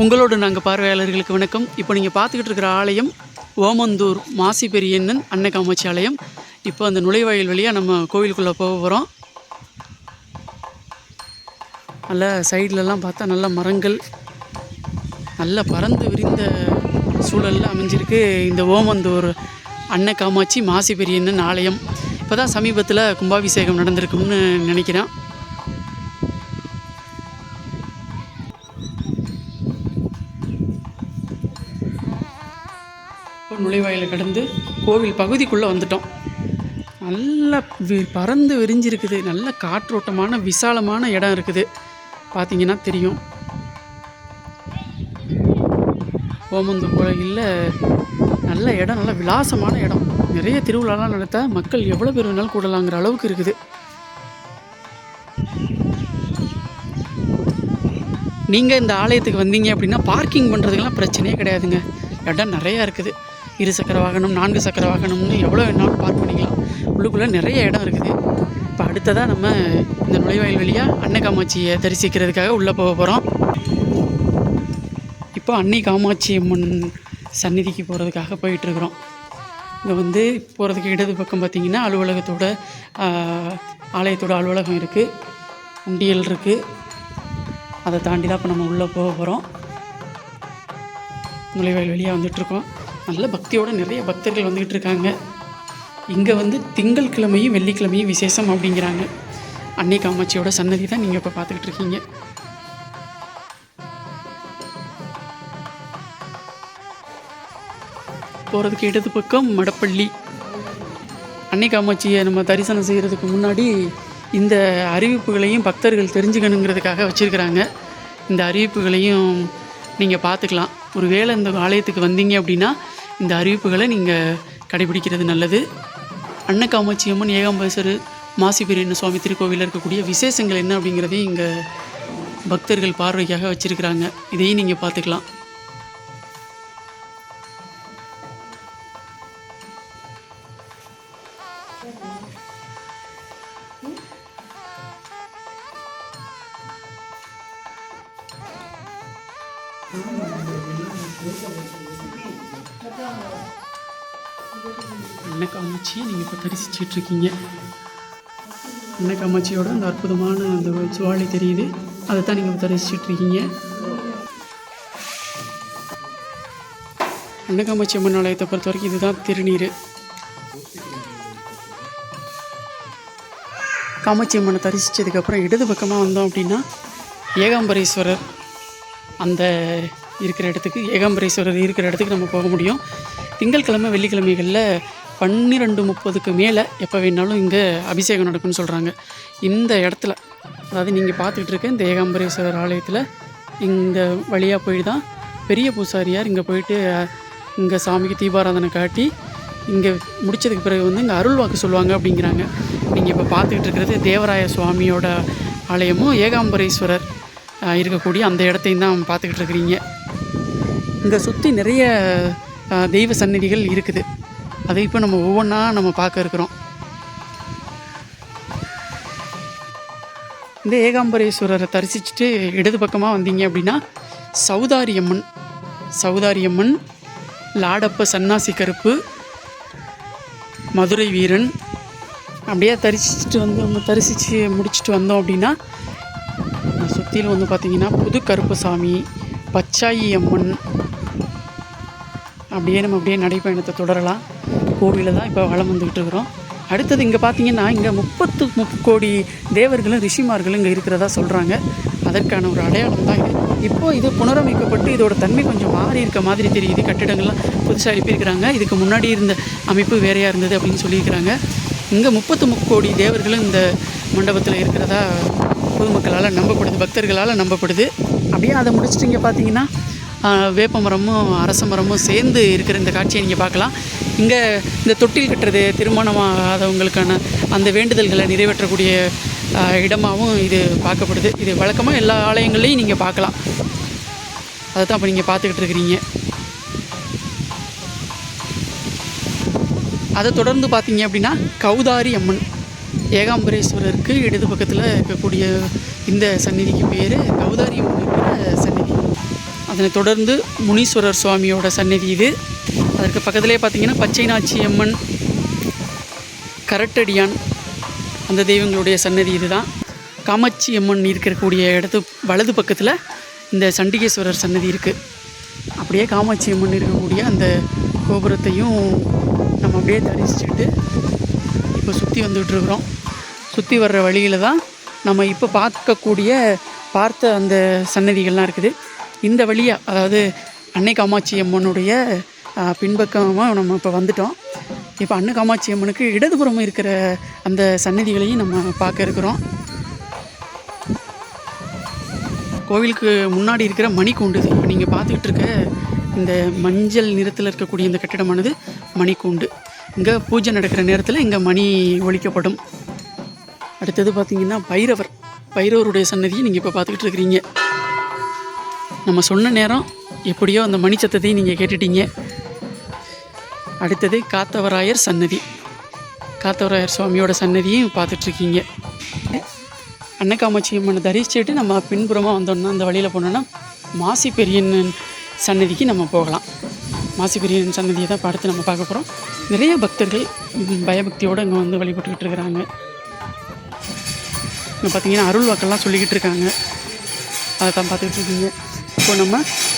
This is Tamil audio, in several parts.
உங்களோட நாங்கள் பார்வையாளர்களுக்கு வணக்கம். இப்போ நீங்கள் பார்த்துக்கிட்டு இருக்கிற ஆலயம் ஓமந்தூர் மாசி பெரியண்ணன் அன்னை காமாட்சி ஆலயம். இப்போ அந்த நுழைவாயில் வழியாக நம்ம கோவிலுக்குள்ளே போக போகிறோம் நல்ல சைட்லலாம் பார்த்தா நல்ல மரங்கள் நல்ல பறந்து விரிந்த சூழலில் அமைஞ்சிருக்கு இந்த ஓமந்தூர் அன்னை காமாட்சி மாசி பெரியண்ணன் ஆலயம். இப்போ தான் சமீபத்தில் கும்பாபிஷேகம் நடந்திருக்கும்னு நினைக்கிறேன். நுழைவாயில் கடந்து கோவில் பகுதிக்குள்ளே வந்துட்டோம். நல்லா வி- பறந்து விரிஞ்சிருக்குது. நல்ல காற்றோட்டமான விசாலமான இடம் இருக்குது. பார்த்தீங்கன்னா தெரியும். ஓமந்தூர் கோயிலில் நல்ல இடம் நல்ல விலாசமான இடம். நிறைய திருவிழாலாம் நடத்த மக்கள் எவ்வளோ பேர் வேணாலும் கூடலாங்கிற அளவுக்கு இருக்குது. நீங்கள் இந்த ஆலயத்துக்கு வந்தீங்க அப்படின்னா பார்க்கிங் பண்ணுறதுக்கெல்லாம் பிரச்சனையே கிடையாதுங்க. இடம் நிறையா இருக்குது. இரு சக்கர வாகனம் நான்கு சக்கர வாகனம்னு எவ்வளோ வேணாலும் பார்க் பண்ணிக்கலாம். உள்ளுக்குள்ளே நிறைய இடம் இருக்குது. இப்போ அடுத்ததாக நம்ம இந்த நுழைவாயில் வழியாக அன்னை காமாட்சியை தரிசிக்கிறதுக்காக உள்ளே போக போகிறோம் இப்போ அன்னை காமாட்சி அம்மன் சந்நிதிக்கு போகிறதுக்காக போயிட்டுருக்குறோம் இங்கே வந்து போகிறதுக்கு இடது பக்கம் பார்த்திங்கன்னா அலுவலகத்தோட ஆலயத்தோட அலுவலகம் இருக்குது உண்டியல் இருக்குது அதை தாண்டி தான் இப்போ நம்ம உள்ளே போக போகிறோம் நுழைவாயில் வழியாக வந்துட்டுருக்கோம் நல்ல பக்தியோட நிறைய பக்தர்கள் வந்துக்கிட்டு இருக்காங்க. இங்கே வந்து திங்கள் கிழமையும் வெள்ளிக்கிழமையும் விசேஷம் அப்படிங்கிறாங்க. அன்னை காமாட்சியோட சன்னதி தான் நீங்கள் இப்போ பார்த்துக்கிட்டு இருக்கீங்க. போகிறதுக்கு இடது பக்கம் மடப்பள்ளி. அன்னை காமாட்சியை நம்ம தரிசனம் செய்கிறதுக்கு முன்னாடி இந்த அறிவிப்புகளையும் பக்தர்கள் தெரிஞ்சுக்கணுங்கிறதுக்காக வச்சுருக்கிறாங்க. இந்த அறிவிப்புகளையும் நீங்கள் பார்த்துக்கலாம். ஒருவேளை இந்த ஆலயத்துக்கு வந்தீங்க அப்படின்னா இந்த அறிவிப்புகளை நீங்கள் கடைபிடிக்கிறது நல்லது. அன்னை காமாட்சி அம்மன் ஏகாம்பேஸ்வரர் மாசி பெரியண்ண சுவாமி திருக்கோவிலில் இருக்கக்கூடிய விசேஷங்கள் என்ன அப்படிங்கிறதையும் இங்கே பக்தர்கள் பார்வைக்காக வச்சுருக்கிறாங்க. இதையும் நீங்கள் பார்த்துக்கலாம். அன்னை காமாட்சியை நீங்கள் இப்போ தரிசிச்சிட்டு இருக்கீங்க அன்னை அந்த அற்புதமான அந்த சுவாலி தெரியுது. அதை தான் நீங்கள் தரிசிச்சிட்டு இருக்கீங்க அன்னை அம்மன் ஆலயத்தை பொறுத்த வரைக்கும் இதுதான் திருநீர். காமாட்சி அம்மனை தரிசித்ததுக்கப்புறம் இடது பக்கமாக வந்தோம் அப்படின்னா ஏகாம்பரேஸ்வரர் அந்த இருக்கிற இடத்துக்கு ஏகாம்பரேஸ்வரர் இருக்கிற இடத்துக்கு நம்ம போக முடியும். திங்கட்கிழமை வெள்ளிக்கிழமைகளில் பன்னிரெண்டு முப்பதுக்கு மேலே எப்போ வேணாலும் இங்கே அபிஷேகம் நடக்கும்னு சொல்கிறாங்க இந்த இடத்துல அதாவது நீங்கள் பார்த்துக்கிட்டு இருக்க இந்த ஏகாம்பரேஸ்வரர் ஆலயத்தில் இந்த வழியாக போய் தான் பெரிய பூசாரியார் இங்கே போயிட்டு இங்கே சாமிக்கு தீபாராதனை காட்டி இங்கே முடிச்சதுக்கு பிறகு வந்து இங்கே அருள் வாக்கு சொல்லுவாங்க அப்படிங்கிறாங்க. நீங்கள் இப்போ பார்த்துக்கிட்டு இருக்கிறது தேவராய சுவாமியோட ஆலயமும் ஏகாம்பரேஸ்வரர் இருக்கக்கூடிய அந்த இடத்தையும் தான் பார்த்துக்கிட்டு இருக்கிறீங்க. இங்கே சுற்றி நிறைய தெய்வ சந்நிதிகள் இருக்குது. அதை இப்போ நம்ம ஒவ்வொன்றா நம்ம பார்க்க இருக்கிறோம். இந்த ஏகாம்பரேஸ்வரரை தரிசிச்சுட்டு இடது பக்கமாக வந்தீங்க அப்படின்னா சௌதாரியம்மன் சௌதாரியம்மன் லாடப்ப சன்னாசி கருப்பு மதுரை வீரன் அப்படியே தரிசிச்சுட்டு வந்து நம்ம தரிசித்து முடிச்சுட்டு வந்தோம் அப்படின்னா சுற்றிலும் வந்து பார்த்திங்கன்னா புது கருப்பசாமி பச்சாயி அம்மன் அப்படியே நம்ம அப்படியே நடைப்பயணத்தை தொடரலாம். கோவிலில் தான் இப்போ வளம் வந்துக்கிட்டு இருக்கிறோம். அடுத்தது இங்கே பார்த்தீங்கன்னா இங்கே முப்பத்து முக்கோடி தேவர்களும் ரிஷிமார்களும் இங்கே இருக்கிறதா சொல்கிறாங்க அதற்கான ஒரு அடையாளம் தான் இது. இப்போது இது புனரமைக்கப்பட்டு இதோட தன்மை கொஞ்சம் மாறி இருக்க மாதிரி தெரியுது. கட்டிடங்கள்லாம் புதுசாக எழுப்பியிருக்கிறாங்க இதுக்கு முன்னாடி இருந்த அமைப்பு வேறையாக இருந்தது அப்படின்னு சொல்லியிருக்கிறாங்க. இங்கே முப்பத்து முக்கோடி தேவர்களும் இந்த மண்டபத்தில் இருக்கிறதா பொதுமக்களால் நம்பப்படுது பக்தர்களால் நம்பப்படுது. அப்படியே அதை முடிச்சுட்டு இங்கே பார்த்தீங்கன்னா வேப்ப மரமும் அரச மரமும் சேர்ந்து இருக்கிற இந்த காட்சியை நீங்கள் பார்க்கலாம். இங்கே இந்த தொட்டில் கட்டுறது திருமணமாகாதவங்களுக்கான அந்த வேண்டுதல்களை நிறைவேற்றக்கூடிய இடமாகவும் இது பார்க்கப்படுது. இது வழக்கமாக எல்லா ஆலயங்கள்லையும் நீங்கள் பார்க்கலாம். அதை தான் இப்போ நீங்கள் பார்த்துக்கிட்டு இருக்கிறீங்க. அதை தொடர்ந்து பார்த்தீங்க அப்படின்னா கௌதாரி அம்மன். ஏகாம்பரேஸ்வரருக்கு இடது பக்கத்தில் இருக்கக்கூடிய இந்த சந்நிதிக்கு பேர் கௌதாரி அம்மன். அதனை அதனைத் தொடர்ந்து முனீஸ்வரர் சுவாமியோட சன்னதி இது. அதற்கு பக்கத்திலே பார்த்திங்கன்னா பச்சை நாச்சி அம்மன் கரட்டடியான் அந்த தெய்வங்களுடைய சன்னதி இதுதான். காமாட்சி அம்மன் இருக்கக்கூடிய இடத்து வலது பக்கத்தில் இந்த சண்டிகேஸ்வரர் சன்னதி இருக்குது அப்படியே காமாட்சி அம்மன் இருக்கக்கூடிய அந்த கோபுரத்தையும் நம்ம அப்படியே தரிசிச்சுட்டு இப்போ சுற்றி வந்துட்டுருக்குறோம் சுற்றி வர்ற வழியில் தான் நம்ம இப்போ பார்க்கக்கூடிய பார்த்த அந்த சன்னதிகள்லாம் இருக்குது. இந்த வழியாக அதாவது அன்னை காமாட்சி அம்மனுடைய பின்பக்கமாக நம்ம இப்போ வந்துட்டோம். இப்போ அன்னை காமாட்சி அம்மனுக்கு இடதுபுறம் இருக்கிற அந்த சன்னதிகளையும் நம்ம பார்க்க இருக்கிறோம். கோவிலுக்கு முன்னாடி இருக்கிற மணிக்கூண்டு இப்போ நீங்கள் பார்த்துக்கிட்டு இருக்க இந்த மஞ்சள் நிறத்தில் இருக்கக்கூடிய இந்த கட்டிடமானது மணிக்கூண்டு. இங்கே பூஜை நடக்கிற நேரத்தில் இங்கே மணி ஒழிக்கப்படும். அடுத்தது பார்த்திங்கன்னா பைரவர். பைரவருடைய சன்னதியை நீங்கள் இப்போ பார்த்துக்கிட்டு இருக்கிறீங்க. நம்ம சொன்ன நேரம் எப்படியோ அந்த மணி சத்தத்தையும் நீங்கள் கேட்டுட்டீங்க. அடுத்தது காத்தவராயர் சன்னதி. காத்தவராயர் சுவாமியோட சன்னதியும் பார்த்துட்ருக்கீங்க. அன்னக்காமாட்சி அம்மனை தரிசிச்சுட்டு நம்ம பின்புறமாக வந்தோம்னா அந்த வழியில் போனோன்னா மாசி பெரியன் சன்னதிக்கு நம்ம போகலாம். மாசி பெரியன் சன்னதியை தான் பார்த்து நம்ம பார்க்க போகிறோம் நிறைய பக்தர்கள் பயபக்தியோடு இங்கே வந்து வழிபட்டுக்கிட்டு இருக்கிறாங்க. இங்கே பார்த்தீங்கன்னா அருள் வாக்கெல்லாம் சொல்லிக்கிட்டு இருக்காங்க. அதை தான் பார்த்துக்கிட்டு இருக்கீங்க. இப்போ நம்ம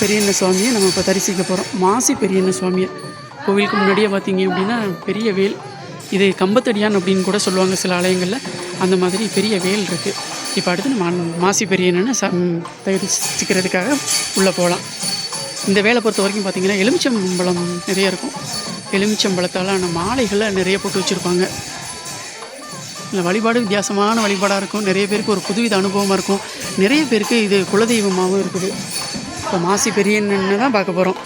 பெரியண்ண சுவாமியை நம்ம இப்போ தரிசிக்க போகிறோம் மாசி பெரியண்ண சுவாமியை. கோவிலுக்கு முன்னாடியே பார்த்தீங்க அப்படின்னா பெரிய வேல். இது கம்பத்தடியான் அப்படின்னு கூட சொல்லுவாங்க சில ஆலயங்களில். அந்த மாதிரி பெரிய வேல் இருக்குது இப்போ அடுத்து நம்ம மாசி பெரியண்ணனை ச தரிசிக்கிறதுக்காக உள்ளே போகலாம். இந்த வேலை பொறுத்த வரைக்கும் பார்த்திங்கன்னா எலுமிச்சம்பழம் நிறைய இருக்கும். எலுமிச்சம்பழத்தாலான மாலைகளை நிறைய போட்டு வச்சுருப்பாங்க. இந்த வழிபாடு வித்தியாசமான வழிபாடாக இருக்கும். நிறைய பேருக்கு ஒரு புதுவித அனுபவமாக இருக்கும். நிறைய பேருக்கு இது குலதெய்வமாகவும் இருக்குது. இப்போ மாசி பெரியன்னு தான் பார்க்க போகிறோம்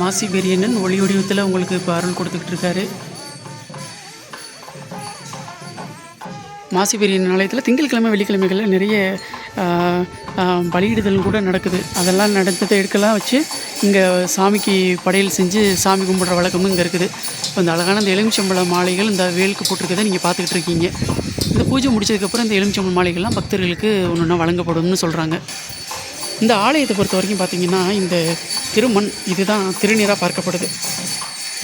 மாசி பெரியண்ணன் ஒளி வடிவத்தில் உங்களுக்கு இப்போ அருள் கொடுத்துக்கிட்டு இருக்காரு. மாசி பெரியன் ஆலயத்தில் திங்கட்கிழமை வெள்ளிக்கிழமைகளில் நிறைய ஆ, பலியிடுதல் கூட நடக்குது. அதெல்லாம் நடந்ததை எடுக்கலாம் வச்சு இங்கே சாமிக்கு படையல் செஞ்சு சாமி கும்பிட்ற வழக்கமும் இங்கே இருக்குது. இப்போ இந்த அழகான இந்த எலுமிச்சம்பழ மாலைகள் இந்த வேலுக்கு போட்டிருக்கதை நீங்கள் பார்த்துக்கிட்டு இருக்கீங்க. இந்த பூஜை முடிச்சதுக்கப்புறம் இந்த எலுமிச்சம்பழ மாலைகள்லாம் பக்தர்களுக்கு ஒன்று ஒன்றா வழங்கப்படும்னு சொல்கிறாங்க இந்த ஆலயத்தை பொறுத்த வரைக்கும் பார்த்தீங்கன்னா இந்த திருமண் இதுதான் திருநீராக பார்க்கப்படுது.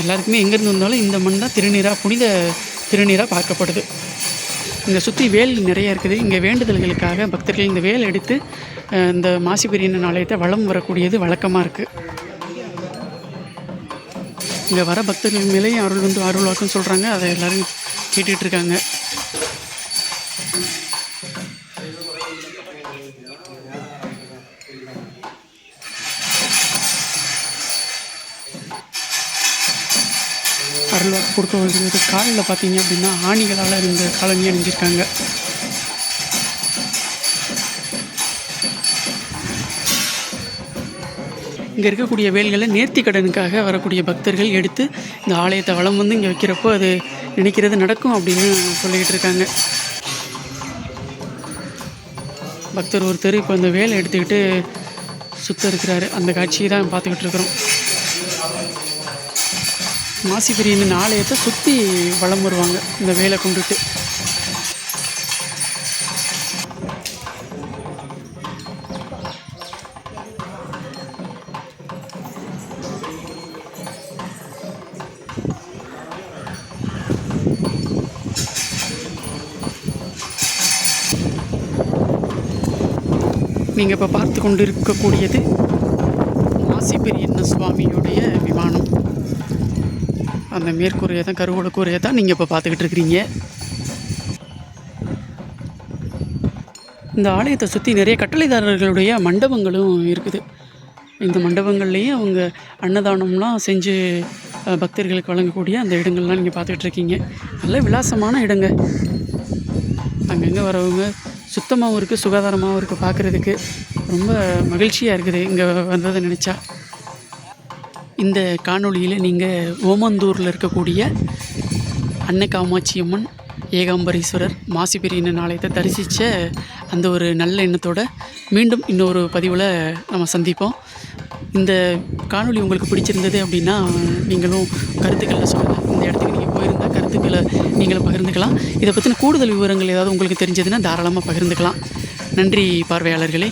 எல்லாருக்குமே எங்கேருந்து வந்தாலும் இந்த மண் தான் திருநீராக புனித திருநீராக பார்க்கப்படுது. இங்கே சுற்றி வேல் நிறைய இருக்குது. இங்கே வேண்டுதல்களுக்காக பக்தர்கள் இந்த வேல் எடுத்து இந்த மாசி மாசிபெரியன் ஆலயத்தை வளம் வரக்கூடியது வழக்கமாக இருக்குது இங்கே வர பக்தர்கள் மேலேயும் அருள் வந்து அருள் வாக்குன்னு சொல்கிறாங்க அதை எல்லாரும் இருக்காங்க. இருக்காங்க கொடுக்க காலில் பார்த்தீங்க அப்படின்னா ஆணிகளால் இந்த காலனி அணிஞ்சிருக்காங்க. இங்கே இருக்கக்கூடிய வேல்களை நேர்த்தி கடனுக்காக வரக்கூடிய பக்தர்கள் எடுத்து இந்த ஆலயத்தை வளம் வந்து இங்கே வைக்கிறப்போ அது நினைக்கிறது நடக்கும் அப்படின்னு சொல்லிக்கிட்டு இருக்காங்க. பக்தர் ஒருத்தர் இப்போ அந்த வேலை எடுத்துக்கிட்டு சுத்த இருக்கிறாரு. அந்த காட்சியை தான் பார்த்துக்கிட்டு இருக்கிறோம். மாசி பெரியன் ஆலயத்தை சுற்றி வலம் வருவாங்க. இந்த வேலை கொண்டுட்டு. நீங்கள் இப்போ பார்த்து கொண்டு இருக்கக்கூடியது மாசி பெரியண்ண சுவாமியோட அந்த மேற்கூரையை தான் கருவோட கூரையை தான் நீங்கள் இப்போ பார்த்துக்கிட்டு இருக்கிறீங்க. இந்த ஆலயத்தை சுற்றி நிறைய கட்டளைதாரர்களுடைய மண்டபங்களும் இருக்குது. இந்த மண்டபங்கள்லேயும் அவங்க அன்னதானம்லாம் செஞ்சு பக்தர்களுக்கு வழங்கக்கூடிய அந்த இடங்கள்லாம் நீங்கள் பார்த்துக்கிட்டு இருக்கீங்க. நல்ல விலாசமான இடங்க. அங்கங்கே வரவங்க சுத்தமாகவும் இருக்குது சுகாதாரமாகவும் இருக்குது பார்க்குறதுக்கு. ரொம்ப மகிழ்ச்சியாக இருக்குது இங்கே வந்ததை நினச்சா. இந்த காணொளியில் நீங்கள் ஓமந்தூரில் இருக்கக்கூடிய அன்னை காமாட்சி அம்மன் ஏகாம்பரீஸ்வரர் மாசிபெரியண்ணன் ஆலயத்தை தரிசித்த அந்த ஒரு நல்ல எண்ணத்தோடு மீண்டும் இன்னொரு பதிவில் நம்ம சந்திப்போம். இந்த காணொளி உங்களுக்கு பிடிச்சிருந்தது அப்படின்னா நீங்களும் கருத்துக்களை சொல்லலாம் இந்த இடத்துக்கு நீங்கள் போயிருந்தால் கருத்துக்களை நீங்களும் பகிர்ந்துக்கலாம். இதை பற்றின கூடுதல் விவரங்கள் ஏதாவது உங்களுக்கு தெரிஞ்சதுன்னா தாராளமாக பகிர்ந்துக்கலாம். நன்றி பார்வையாளர்களே.